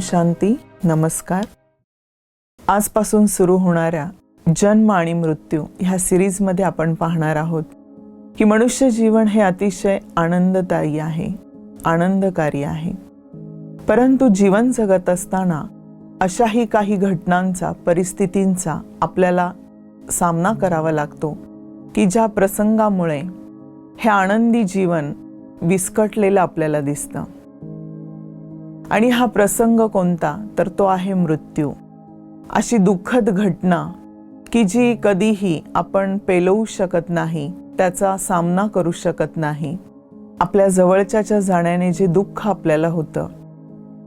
शांती नमस्कार. आजपासून सुरू होणाऱ्या जन्म आणि मृत्यू ह्या सिरीजमध्ये आपण पाहणार आहोत की मनुष्य जीवन हे अतिशय आनंददायी आहे आनंदकारी आहे. परंतु जीवन जगत असताना अशाही काही घटनांचा परिस्थितींचा आपल्याला सामना करावा लागतो की ज्या प्रसंगामुळे हे आनंदी जीवन विस्कटलेलं आपल्याला दिसतं. आणि हा प्रसंग कोणता? तर तो आहे मृत्यू. अशी दुःखद घटना की जी कधीही आपण पेलवू शकत नाही त्याचा सामना करू शकत नाही. आपल्या जवळच्याच्या जाण्याने जे दुःख आपल्याला होतं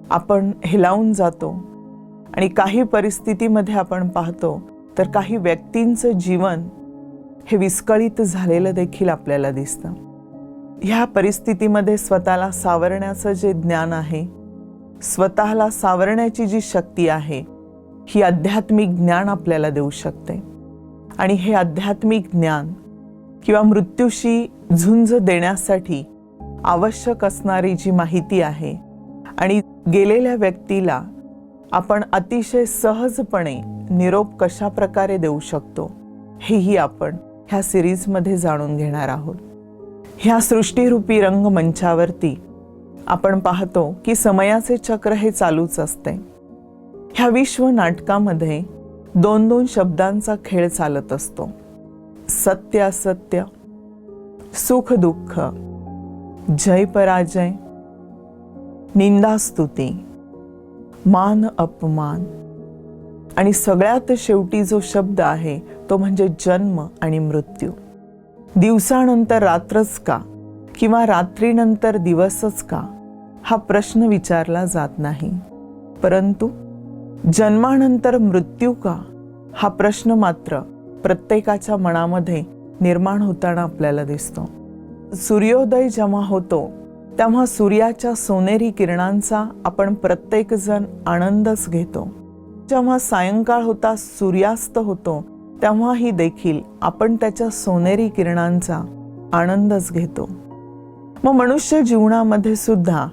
आपण हिलावून जातो. आणि काही परिस्थितीमध्ये आपण पाहतो तर काही व्यक्तींचं जीवन हे विस्कळीत झालेलं देखील आपल्याला दिसतं. ह्या परिस्थितीमध्ये स्वतःला सावरण्याचं जे ज्ञान आहे स्वतःला सावरण्याची जी शक्ती आहे ही आध्यात्मिक ज्ञान आपल्याला देऊ शकते. आणि हे आध्यात्मिक ज्ञान किंवा मृत्यूशी झुंज देण्यासाठी आवश्यक असणारी जी माहिती आहे आणि गेलेल्या व्यक्तीला आपण अतिशय सहजपणे निरोप कशा प्रकारे देऊ शकतो हेही आपण ह्या सिरीजमध्ये जाणून घेणार आहोत. ह्या सृष्टीरूपी रंगमंचावरती आपण पाहतो की समयाचे चक्र हे चालूच असते. ह्या विश्व नाटकामध्ये दोन दोन शब्दांचा खेळ चालत असतो. सत्य असत्य सुख दुःख जय पराजय निंदास्तुती मान अपमान. आणि सगळ्यात शेवटी जो शब्द आहे तो म्हणजे जन्म आणि मृत्यू. दिवसानंतर रात्रच का? किंवा रात्रीनंतर दिवसच का? हा प्रश्न विचारला जात नाही. परंतु जन्मानंतर मृत्यू का? हा प्रश्न मात्र प्रत्येकाच्या मनामध्ये निर्माण होताना आपल्याला दिसतो. सूर्योदय जेव्हा होतो तेव्हा सूर्याच्या सोनेरी किरणांचा आपण प्रत्येकजण आनंदच घेतो. जेव्हा सायंकाळ होता सूर्यास्त होतो तेव्हाही देखील आपण त्याच्या सोनेरी किरणांचा आनंदच घेतो. मग मनुष्य जीवनामध्ये सुद्धा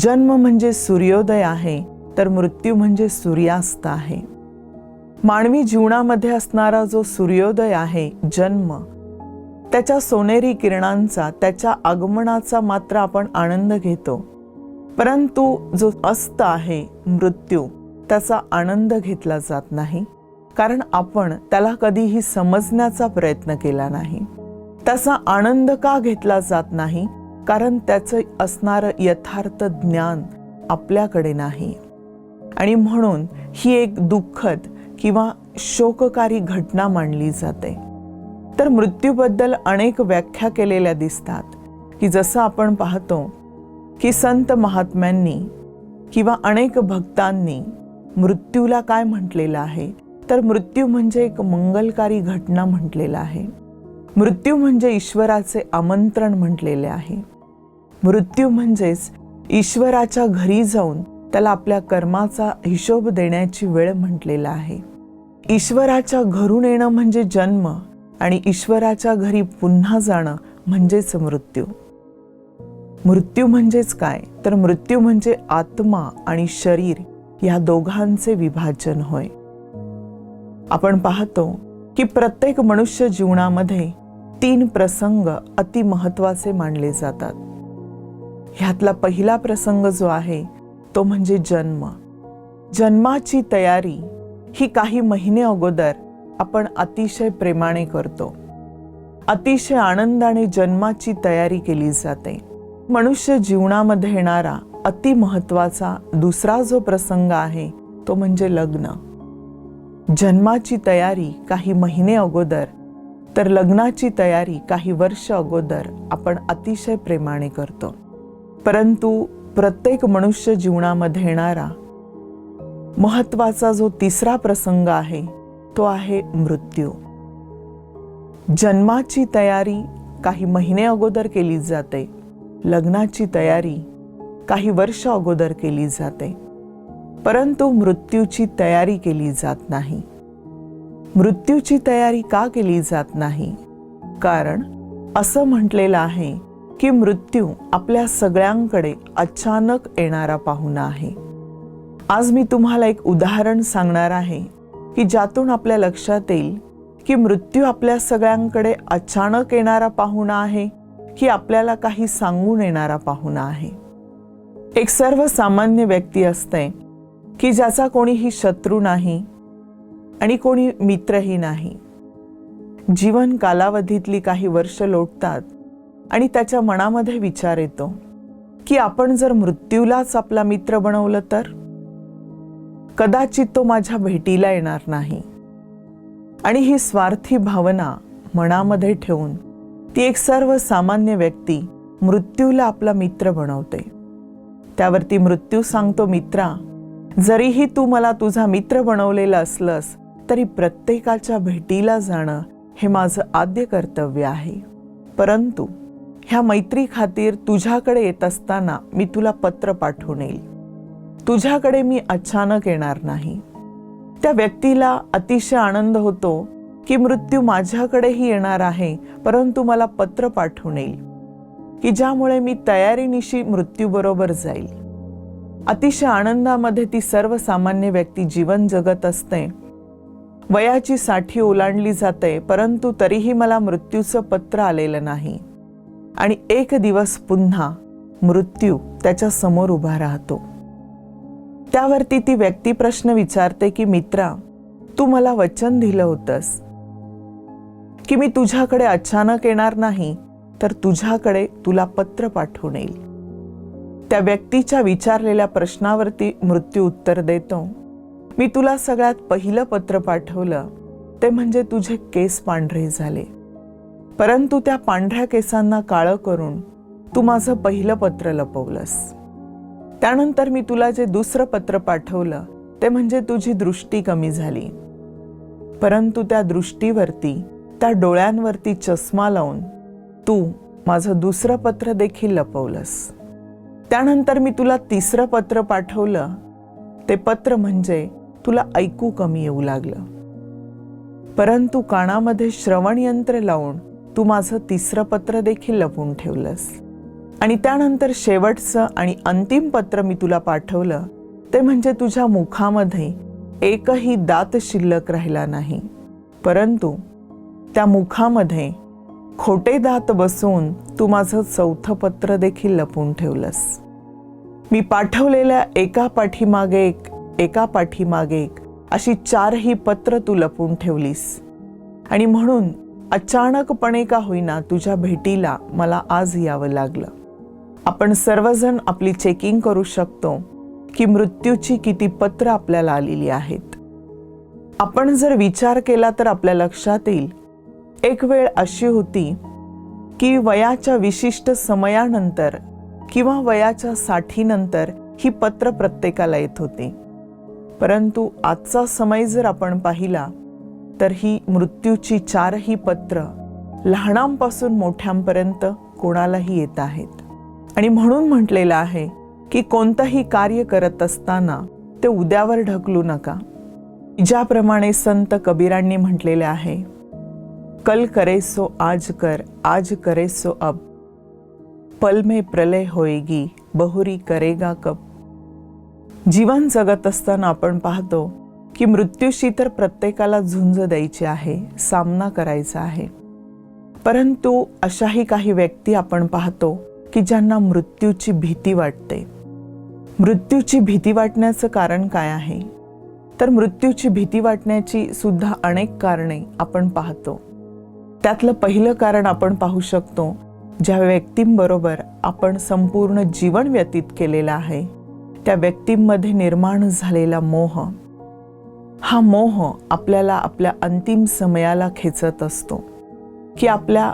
जन्म म्हणजे सूर्योदय आहे तर मृत्यू म्हणजे सूर्यास्त आहे. मानवी जीवनामध्ये असणारा जो सूर्योदय आहे जन्म त्याच्या सोनेरी किरणांचा त्याच्या आगमनाचा मात्र आपण आनंद घेतो. परंतु जो अस्त आहे मृत्यू त्याचा आनंद घेतला जात नाही कारण आपण त्याला कधीही समजण्याचा प्रयत्न केला नाही. त्याचा आनंद का घेतला जात नाही? कारण त्याचं असणारं यथार्थ ज्ञान आपल्याकडे नाही. आणि म्हणून ही एक दुःखद किंवा शोककारी घटना मानली जाते. तर मृत्यूबद्दल अनेक व्याख्या केलेल्या दिसतात की जसं आपण पाहतो की संत महात्म्यांनी किंवा अनेक भक्तांनी मृत्यूला काय म्हटलेलं आहे? तर मृत्यू म्हणजे एक मंगलकारी घटना म्हटलेला आहे. मृत्यू म्हणजे ईश्वराचे आमंत्रण म्हटलेले आहे. मृत्यू म्हणजेच ईश्वराच्या घरी जाऊन त्याला आपल्या कर्माचा हिशोब देण्याची वेळ म्हटलेला आहे. ईश्वराच्या घरून येणं म्हणजे जन्म आणि ईश्वराच्या घरी पुन्हा जाणं म्हणजेच मृत्यू. मृत्यू म्हणजेच काय? तर मृत्यू म्हणजे आत्मा आणि शरीर या दोघांचे विभाजन होय. आपण पाहतो की प्रत्येक मनुष्य जीवनामध्ये तीन प्रसंग अति महत्त्वाचे मानले जातात. ह्यातला पहिला प्रसंग जो आहे तो म्हणजे जन्म. जन्माची तयारी ही काही महिने अगोदर आपण अतिशय प्रेमाने करतो. अतिशय आनंदाने जन्माची तयारी केली जाते. मनुष्य जीवनामध्ये येणारा अति महत्त्वाचा दुसरा जो प्रसंग आहे तो म्हणजे लग्न. जन्माची तयारी काही महिने अगोदर तर लग्नाची तयारी काही वर्ष अगोदर आपण अतिशय प्रेमाने करतो. परंतु प्रत्येक मनुष्य जीवनामध्ये येणारा महत्त्वाचा जो तिसरा प्रसंग आहे तो आहे मृत्यू. जन्माची तयारी काही महिने अगोदर केली जाते. लग्नाची तयारी काही वर्ष अगोदर केली जाते. परंतु मृत्यूची तयारी केली जात नाही. मृत्यूची तयारी का केली जात नाही? कारण असं म्हटलेलं आहे की मृत्यू आपल्या सगळ्यांकडे अचानक येणारा पाहुणा आहे. आज मी तुम्हाला एक उदाहरण सांगणार आहे की ज्यातून आपल्या लक्षात येईल की मृत्यू आपल्या सगळ्यांकडे अचानक येणारा पाहुणा आहे की आपल्याला काही सांगून येणारा पाहुणा आहे. एक सर्वसामान्य व्यक्ती असते की ज्याचा कोणीही शत्रू नाही आणि कोणी मित्रही नाही. जीवन कालावधीतली काही वर्ष लोटतात आणि त्याच्या मनामध्ये विचार येतो की आपण जर मृत्यूलाच आपला मित्र बनवलं तर? कदाचित तो माझ्या भेटीला येणार नाही. आणि ही स्वार्थी भावना मनामध्ये ठेवून ती एक सर्वसामान्य व्यक्ती मृत्यूला आपला मित्र बनवते. त्यावरती मृत्यू सांगतो मित्रा जरीही तू मला तुझा मित्र बनवलेला असलंस तरी प्रत्येकाच्या भेटीला जाणं हे माझं आद्य कर्तव्य आहे. परंतु ह्या मैत्री खातीर तुझ्याकडे येत असताना मी तुला पत्र पाठवून येईल. तुझ्याकडे मी अचानक येणार नाही. त्या व्यक्तीला अतिशय आनंद होतो की मृत्यू माझ्याकडेही येणार आहे परंतु मला पत्र पाठवून येईल की ज्यामुळे मी तयारीनिशी मृत्यूबरोबर जाईल. अतिशय आनंदामध्ये ती सर्वसामान्य व्यक्ती जीवन जगत असते. वयाची साठी ओलांडली जाते परंतु तरीही मला मृत्यूचं पत्र आलेलं नाही. आणि एक दिवस पुन्हा मृत्यू त्याच्यासमोर उभा राहतो. त्यावरती ती व्यक्ती प्रश्न विचारते की मित्रा तू मला वचन दिलं होतंस. की मी तुझ्याकडे अचानक येणार नाही तर तुझ्याकडे तुला पत्र पाठवून येईल. त्या व्यक्तीच्या विचारलेल्या प्रश्नावरती मृत्यू उत्तर देतो मी तुला सगळ्यात पहिलं पत्र पाठवलं ते म्हणजे तुझे केस पांढरे झाले. परंतु त्या पांढऱ्या केसांना काळं करून तू माझं पहिलं पत्र लपवलंस. त्यानंतर मी तुला जे दुसरं पत्र पाठवलं ते म्हणजे तुझी दृष्टी कमी झाली. परंतु त्या दृष्टीवरती त्या डोळ्यांवरती चष्मा लावून तू माझं दुसरं पत्र देखील लपवलंस. त्यानंतर मी तुला तिसरं पत्र पाठवलं ते पत्र म्हणजे तुला ऐकू कमी येऊ लागलं. परंतु कानामध्ये श्रवण यंत्र लावून तू माझं तिसरं पत्र देखील लपवून ठेवलंस. आणि त्यानंतर शेवटचं आणि अंतिम पत्र मी तुला पाठवलं ते म्हणजे तुझ्या मुखामध्ये एकही दात शिल्लक राहिला नाही. परंतु त्या मुखामध्ये खोटे दात बसवून तू माझं चौथं पत्र देखील लपवून ठेवलंस. मी पाठवलेल्या एका पाठीमागे एक एका पाठीमागे एक अशी चारही पत्र तू लपवून ठेवलीस. आणि म्हणून अचानकपणे का होईना तुझ्या भेटीला मला आज यावं लागलं. आपण सर्वजण आपली चेकिंग करू शकतो की मृत्यूची किती पत्र आपल्याला आलेली आहेत. आपण जर विचार केला तर आपल्या लक्षात येईल. एक वेळ अशी होती की वयाच्या विशिष्ट समयानंतर किंवा वयाच्या साठीनंतर ही पत्र प्रत्येकाला येत होती. परंतु आजचा समय जर आपण पाहिला तर ही मृत्यूची चारही पत्र लहानांपासून मोठ्यांपर्यंत कोणालाही येत आहेत. आणि म्हणून म्हटलेलं आहे की कोणतंही कार्य करत असताना ते उद्यावर ढकलू नका. ज्याप्रमाणे संत कबीरांनी म्हटलेले आहे कल करे सो आज कर आज करे सो अब. पल में प्रलय होएगी बहुरी करेगा कब. जीवन जगत असताना आपण पाहतो की मृत्यूशी तर प्रत्येकाला झुंज द्यायची आहे सामना करायचा आहे. परंतु अशाही काही व्यक्ती आपण पाहतो की ज्यांना मृत्यूची भीती वाटते. मृत्यूची भीती वाटण्याचं कारण काय आहे? तर मृत्यूची भीती वाटण्याची सुद्धा अनेक कारणे आपण पाहतो. त्यातलं पहिलं कारण आपण पाहू शकतो ज्या व्यक्तींबरोबर आपण संपूर्ण जीवन व्यतीत केलेलं आहे त्या व्यक्तींमध्ये निर्माण झालेला मोह. हा मोह आपल्याला आपल्या अंतिम समयाला खेचत असतो. की आपल्या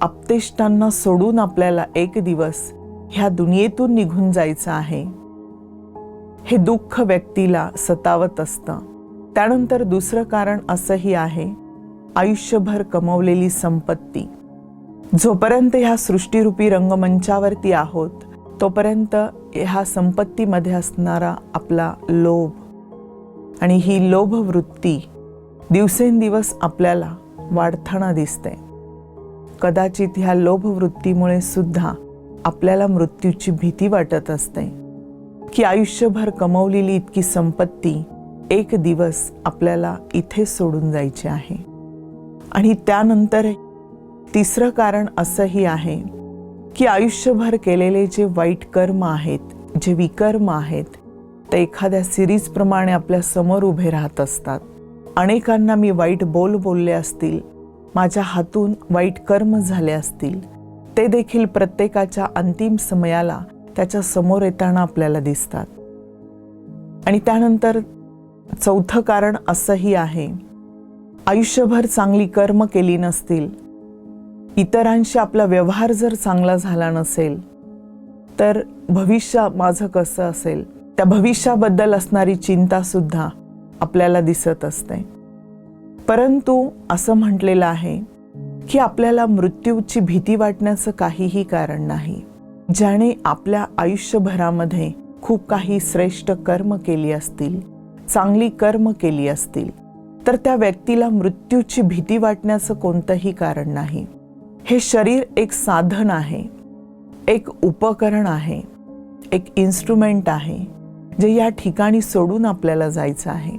आपतेष्टांना सोडून आपल्याला एक दिवस ह्या दुनियेतून निघून जायचं आहे. हे दुःख व्यक्तीला सतावत असतं. त्यानंतर दुसरं कारण असंही आहे आयुष्यभर कमवलेली संपत्ती. जोपर्यंत ह्या सृष्टीरूपी रंगमंचावरती आहोत तोपर्यंत ह्या संपत्तीमध्ये असणारा आपला लोभ आणि ही लोभवृत्ती दिवसेंदिवस आपल्याला वाढताना दिसते. कदाचित ह्या लोभवृत्तीमुळे सुद्धा आपल्याला मृत्यूची भीती वाटत असते. की आयुष्यभर कमवलेली इतकी संपत्ती एक दिवस आपल्याला इथे सोडून जायची आहे. आणि त्यानंतर तिसरं कारण असंही आहे की आयुष्यभर केलेले जे वाईट कर्म आहेत जे विकर्म आहेत ते एखाद्या सिरीजप्रमाणे आपल्यासमोर उभे राहत असतात. अनेकांना मी वाईट बोल बोलले असतील माझ्या हातून वाईट कर्म झाले असतील ते देखील प्रत्येकाच्या अंतिम समयाला त्याच्यासमोर येताना आपल्याला दिसतात. आणि त्यानंतर चौथं कारण असंही आहे. आयुष्यभर चांगली कर्म केली नसतील इतरांशी आपला व्यवहार जर चांगला झाला नसेल तर भविष्य माझं कसं असेल? त्या भविष्याबद्दल असणारी चिंतासुद्धा आपल्याला दिसत असते. परंतु असं म्हटलेलं आहे की आपल्याला मृत्यूची भीती वाटण्याचं काहीही कारण नाही ज्याने आपल्या आयुष्यभरामध्ये खूप काही श्रेष्ठ कर्म केली असतील चांगली कर्म केली असतील तर त्या व्यक्तीला मृत्यूची भीती वाटण्याचं कोणतंही कारण नाही. हे शरीर एक साधन आहे एक उपकरण आहे एक इन्स्ट्रुमेंट आहे जे या ठिकाणी सोडून आपल्याला जायचं आहे.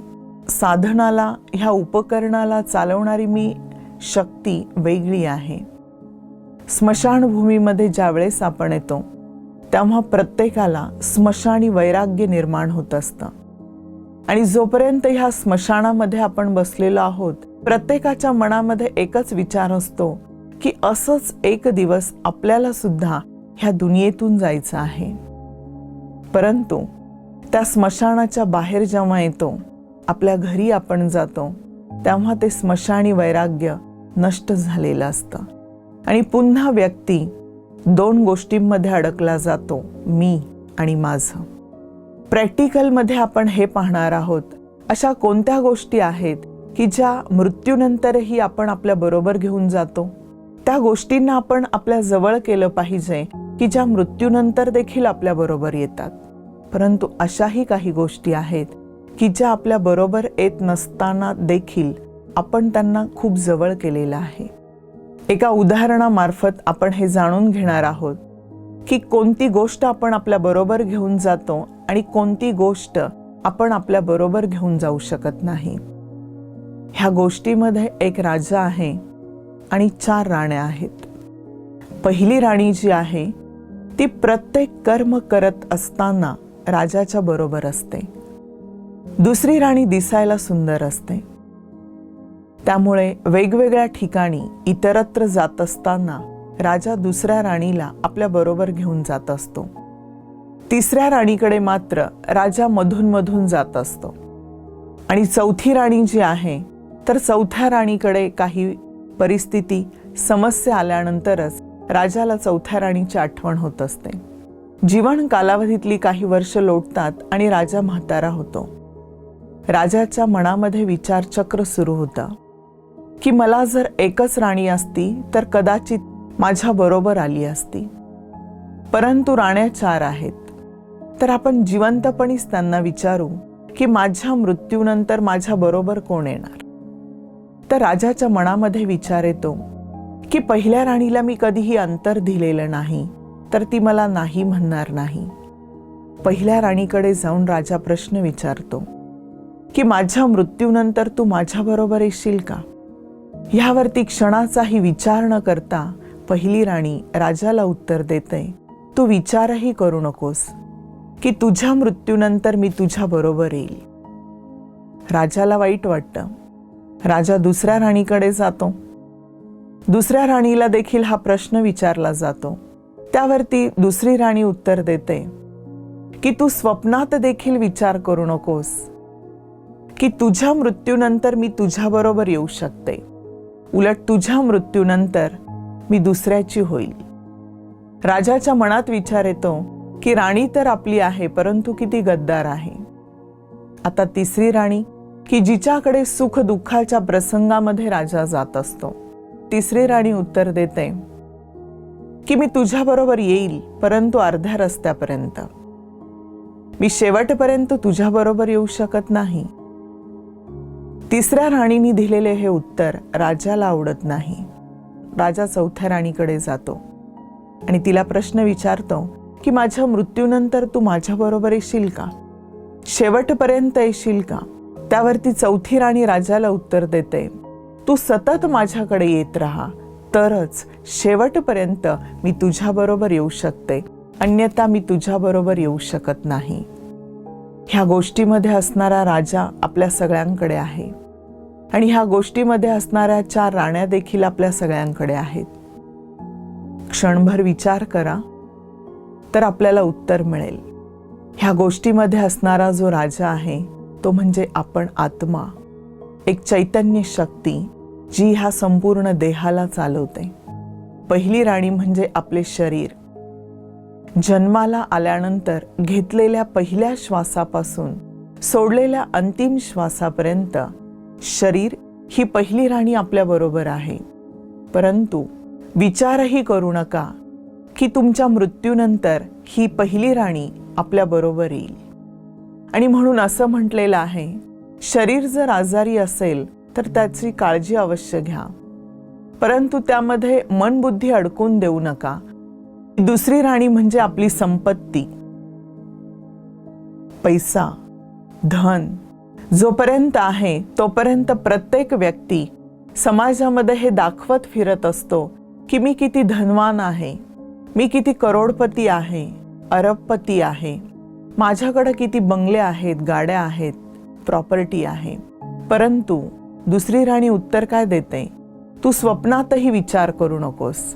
साधनाला ह्या उपकरणाला चालवणारी मी शक्ती वेगळी आहे. स्मशानभूमीमध्ये ज्यावेळेस आपण येतो तेव्हा प्रत्येकाला स्मशानी वैराग्य निर्माण होत असतं. आणि जोपर्यंत ह्या स्मशानामध्ये आपण बसलेलो आहोत प्रत्येकाच्या मनामध्ये एकच विचार असतो की असंच एक दिवस आपल्याला सुद्धा ह्या दुनियेतून जायचं आहे. परंतु त्या स्मशानाच्या बाहेर जेव्हा येतो आपल्या घरी आपण जातो तेव्हा ते स्मशानी वैराग्य नष्ट झालेलं असतं. आणि पुन्हा व्यक्ती दोन गोष्टींमध्ये अडकला जातो मी आणि माझं. प्रॅक्टिकलमध्ये आपण हे पाहणार आहोत अशा कोणत्या गोष्टी आहेत की ज्या मृत्यूनंतरही आपण आपल्या बरोबर घेऊन जातो? त्या गोष्टींना आपण आपल्या जवळ केलं पाहिजे की ज्या मृत्यूनंतर देखील आपल्या बरोबर येतात. परंतु अशाही काही गोष्टी आहेत की ज्या आपल्या बरोबर येत नसताना देखील आपण त्यांना खूप जवळ केलेलं आहे. एका उदाहरणामार्फत आपण हे जाणून घेणार आहोत की कोणती गोष्ट आपण आपल्या बरोबर घेऊन जातो आणि कोणती गोष्ट आपण आपल्या बरोबर घेऊन जाऊ शकत नाही. ह्या गोष्टीमध्ये एक राजा आहे आणि चार राण्या आहेत. पहिली राणी जी आहे ती प्रत्येक कर्म करत असताना राजाच्या बरोबर असते. दुसरी राणी दिसायला सुंदर असते. त्यामुळे वेगवेगळ्या ठिकाणी इतरत्र जात असताना राजा दुसऱ्या राणीला आपल्या बरोबर घेऊन जात असतो. तिसऱ्या राणीकडे मात्र राजा मधून मधून जात असतो. आणि चौथी राणी जी आहे तर चौथ्या राणीकडे काही परिस्थिती समस्या आल्यानंतरच राजाला चौथ्या राणीची आठवण होत असते. जीवन कालावधीतली काही वर्ष लोटतात आणि राजा म्हातारा होतो. राजाच्या मनामध्ये विचारचक्र सुरू होतं. की मला जर एकच राणी असती तर कदाचित माझ्या बरोबर आली असती. परंतु राण्या चार आहेत. तर आपण जिवंतपणीच त्यांना विचारू की माझ्या मृत्यूनंतर माझ्या बरोबर कोण येणार? तर राजाच्या मनामध्ये विचार येतो की पहिल्या राणीला मी कधीही अंतर दिलेलं नाही. तर ती मला नाही म्हणणार नाही. पहिल्या राणीकडे जाऊन राजा प्रश्न विचारतो की माझ्या मृत्यूनंतर तू माझ्याबरोबर येशील का? ह्यावरती क्षणाचाही विचार न करता पहिली राणी राजाला उत्तर देते तू विचारही करू नकोस की तुझ्या मृत्यूनंतर मी तुझ्या बरोबर येईल. राजाला वाईट वाटतं. राजा दुसऱ्या राणीकडे जातो. दुसऱ्या राणीला देखील हा प्रश्न विचारला जातो. त्यावरती दुसरी राणी उत्तर देते. की तू स्वप्नात देखील विचार करू नकोस. की तुझ्या मृत्यूनंतर मी तुझ्याबरोबर येऊ शकते. उलट तुझ्या मृत्यूनंतर मी दुसऱ्याची होईल. राजाच्या मनात विचार येतो की राणी तर आपली आहे परंतु किती गद्दार आहे. आता तिसरी राणी की जिच्याकडे सुख दुःखाच्या प्रसंगामध्ये राजा जात असतो. तिसरी राणी उत्तर देते की मी तुझ्याबरोबर येईल परंतु अर्ध्या रस्त्यापर्यंत. मी शेवटपर्यंत तुझ्याबरोबर येऊ शकत नाही. तिसऱ्या राणीने दिलेले हे उत्तर राजाला आवडत नाही. राजा चौथ्या राणीकडे जातो आणि तिला प्रश्न विचारतो की माझ्या मृत्यूनंतर तू माझ्याबरोबर येशील का? शेवटपर्यंत येशील का? त्यावरती चौथी राणी राजाला उत्तर देते तू सतत माझ्याकडे येत राहा. तरच शेवटपर्यंत मी तुझ्याबरोबर येऊ शकते. अन्यथा मी तुझ्याबरोबर येऊ शकत नाही. ह्या गोष्टीमध्ये असणारा राजा आपल्या सगळ्यांकडे आहे. आणि ह्या गोष्टीमध्ये असणाऱ्या चार राण्या देखील आपल्या सगळ्यांकडे आहेत. क्षणभर विचार करा तर आपल्याला उत्तर मिळेल. ह्या गोष्टीमध्ये असणारा जो राजा आहे तो म्हणजे आपण आत्मा. एक चैतन्य शक्ती. जी ह्या संपूर्ण देहाला चालवते. पहिली राणी म्हणजे आपले शरीर. जन्माला आल्यानंतर घेतलेल्या पहिल्या श्वासापासून सोडलेल्या अंतिम श्वासापर्यंत शरीर ही पहिली राणी आपल्याबरोबर आहे. परंतु विचारही करू नका की तुमच्या मृत्यूनंतर ही पहिली राणी आपल्याबरोबर येईल. आणि म्हणून असं म्हटलेलं आहे शरीर जर आजारी असेल तर त्याची काळजी अवश्य घ्या. परंतु त्यामध्ये मन बुद्धी अडकून देऊ नका. दुसरी राणी म्हणजे आपली संपत्ती. पैसा धन जोपर्यंत आहे तोपर्यंत प्रत्येक व्यक्ती समाजामध्ये हे दाखवत फिरत असतो की मी किती धनवान आहे मी किती करोडपती आहे अरबपती आहे माझ्याकडं किती बंगले आहेत गाड्या आहेत प्रॉपर्टी आहे. परंतु दुसरी राणी उत्तर काय देते? तू स्वप्नातही विचार करू नकोस.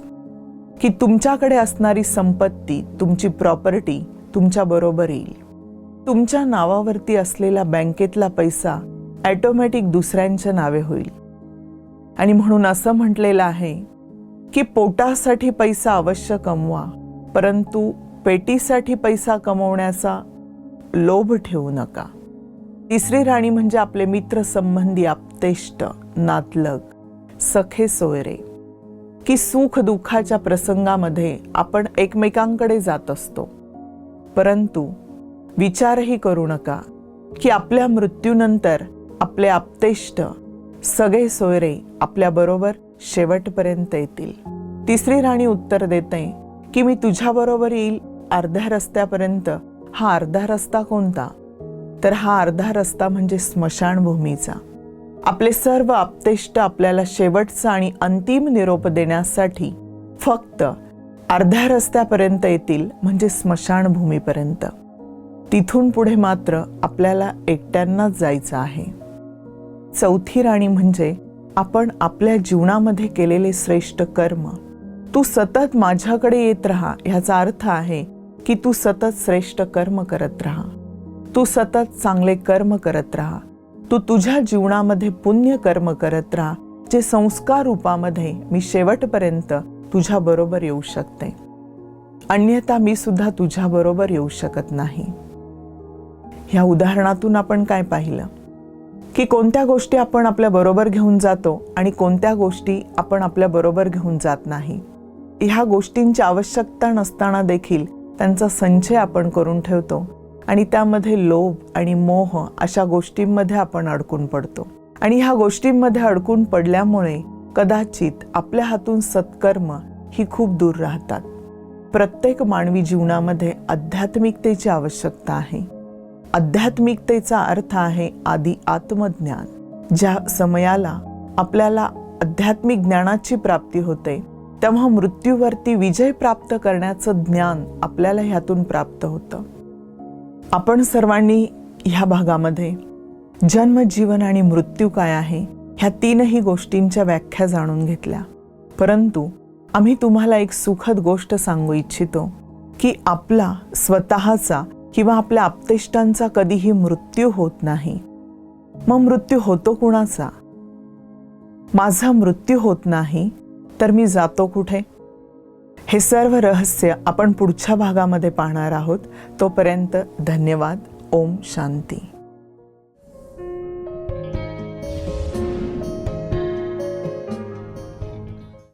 की तुमच्याकडे असणारी संपत्ती तुमची प्रॉपर्टी तुमच्या बरोबर येईल. तुमच्या नावावरती असलेला बँकेतला पैसा ॲटोमॅटिक दुसऱ्यांच्या नावे होईल. आणि म्हणून असं म्हटलेलं आहे की पोटासाठी पैसा अवश्य कमवा परंतु पेटीसाठी पैसा कमवण्याचा लोभ ठेवू नका. तिसरी राणी म्हणजे आपले मित्र संबंधी आपतेष्ट नातलग सखे सोयरे की सुख दुःखाच्या प्रसंगामध्ये आपण एकमेकांकडे जात असतो. परंतु विचारही करू नका की आपल्या मृत्यूनंतर आपले आपतेष्ट सगळे सोयरे आपल्याबरोबर शेवटपर्यंत येतील. तिसरी राणी उत्तर देते की मी तुझ्याबरोबर येईल. अर्ध्या रस्त्यापर्यंत. हा अर्धा रस्ता कोणता? तर हा अर्धा रस्ता म्हणजे स्मशानभूमीचा. आपले सर्व आपतेष्ट आपल्याला शेवटचा आणि अंतिम निरोप देण्यासाठी फक्त अर्ध्या रस्त्यापर्यंत येतील म्हणजे स्मशानभूमीपर्यंत. तिथून पुढे मात्र आपल्याला एकट्यांनाच जायचं आहे. चौथी राणी म्हणजे आपण आपल्या जीवनामध्ये केलेले श्रेष्ठ कर्म. तू सतत माझ्याकडे येत राहा ह्याचा अर्थ आहे की तू सतत श्रेष्ठ कर्म करत राहा. तू सतत चांगले कर्म करत राहा. तू तुझ्या जीवनामध्ये पुण्य कर्म करत राहा जे संस्कार रूपामध्ये मी शेवटपर्यंत तुझ्या बरोबर येऊ शकते. अन्यथा मी सुद्धा तुझ्या बरोबर येऊ शकत नाही. ह्या उदाहरणातून आपण काय पाहिलं? की कोणत्या गोष्टी आपण आपल्या बरोबर घेऊन जातो आणि कोणत्या गोष्टी आपण आपल्या बरोबर घेऊन जात नाही. ह्या गोष्टींची आवश्यकता नसताना देखील त्यांचा संचय आपण करून ठेवतो. आणि त्यामध्ये लोभ आणि मोह अशा गोष्टींमध्ये आपण अडकून पडतो. आणि ह्या गोष्टींमध्ये अडकून पडल्यामुळे कदाचित आपल्या हातून सत्कर्म ही खूप दूर राहतात. प्रत्येक मानवी जीवनामध्ये आध्यात्मिकतेची आवश्यकता आहे. आध्यात्मिकतेचा अर्थ आहे आधी आत्मज्ञान ज्या समयाला आपल्याला आध्यात्मिक ज्ञानाची प्राप्ती होते तेव्हा मृत्यूवरती विजय प्राप्त करण्याचं ज्ञान आपल्याला ह्यातून प्राप्त होतं. आपण सर्वांनी ह्या भागामध्ये जन्म जीवन आणि मृत्यू काय आहे ह्या तीनही गोष्टींच्या व्याख्या जाणून घेतल्या. परंतु आम्ही तुम्हाला एक सुखद गोष्ट सांगू इच्छितो की आपला स्वतःचा किंवा आपल्या आपतेष्टांचा कधीही मृत्यू होत नाही. मग मृत्यू होतो कुणाचा? माझा मृत्यू होत नाही तर मी जातो कुठे? हे सर्व रहस्य आपण पुढच्या भागामध्ये पाहणार आहोत. तोपर्यंत धन्यवाद. ओम शांती.